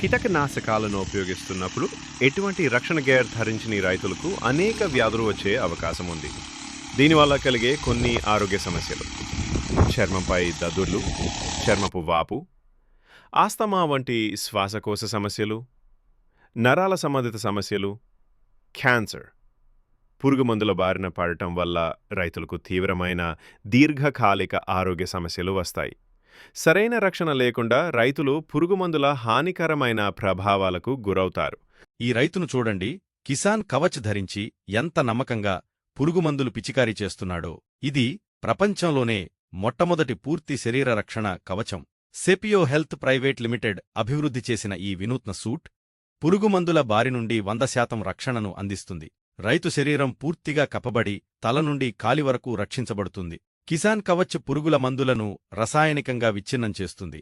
కీటకనాశకాలను ఉపయోగిస్తున్నప్పుడు ఎటువంటి రక్షణ గేర్ ధరించిన రైతులకు అనేక వ్యాధులు వచ్చే అవకాశం ఉంది. దీనివల్ల కలిగే కొన్ని ఆరోగ్య సమస్యలు. చర్మంపై దద్దుర్లు చర్మపు వాపు ఆస్తమా వంటి శ్వాసకోశ సమస్యలు నరాల సంబంధిత సమస్యలు క్యాన్సర్. పురుగుమందుల బారిన పడటం వల్ల రైతులకు తీవ్రమైన దీర్ఘకాలిక ఆరోగ్య సమస్యలు వస్తాయి. సరైన రక్షణ లేకుండా రైతులు పురుగుమందుల హానికరమైన ప్రభావాలకు గురవుతారు. ఈ రైతును చూడండి. కిసాన్ కవచ్ ధరించి ఎంత నమ్మకంగా పురుగుమందులు పిచికారీ చేస్తున్నాడో. ఇది ప్రపంచంలోనే మొట్టమొదటి పూర్తి శరీర రక్షణ కవచం. సెపియో హెల్త్ ప్రైవేట్ లిమిటెడ్ అభివృద్ధి చేసిన ఈ వినూత్న సూట్ పురుగుమందుల బారి నుండి వంద శాతం రక్షణను అందిస్తుంది. రైతు శరీరం పూర్తిగా కప్పబడి తల నుండి కాలి వరకు రక్షించబడుతుంది. కిసాన్ కవచ్ పురుగుల మందులను రసాయనికంగా విచ్ఛిన్నం చేస్తుంది.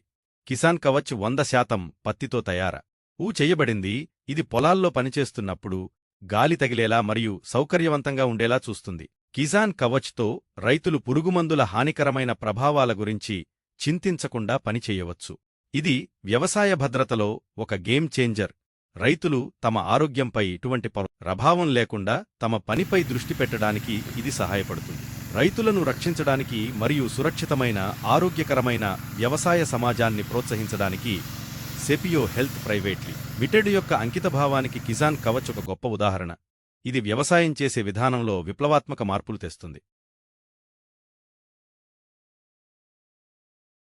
కిసాన్ కవచ్ వంద శాతం పత్తితో తయార? ఊ చెయ్యబడింది. ఇది పొలాల్లో పనిచేస్తున్నప్పుడు గాలి తగిలేలా మరియు సౌకర్యవంతంగా ఉండేలా చూస్తుంది. కిసాన్ కవచ్తో రైతులు పురుగుమందుల హానికరమైన ప్రభావాల గురించి చింతించకుండా పనిచేయవచ్చు ఇది వ్యవసాయ భద్రతలో ఒక గేమ్ చేంజర్. రైతులు తమ ఆరోగ్యంపై ఇటువంటి ప్రభావం లేకుండా తమ పనిపై దృష్టి పెట్టడానికి ఇది సహాయపడుతుంది. రైతులను రక్షించడానికి మరియు సురక్షితమైన ఆరోగ్యకరమైన వ్యవసాయ సమాజాన్ని ప్రోత్సహించడానికి సెపియో హెల్త్ ప్రైవేట్లీ మిటెడ్ యొక్క అంకితభావానికి కిసాన్ కవచ్ ఒక గొప్ప ఉదాహరణ. ఇది వ్యవసాయం చేసే విధానంలో విప్లవాత్మక మార్పులు తెస్తుంది.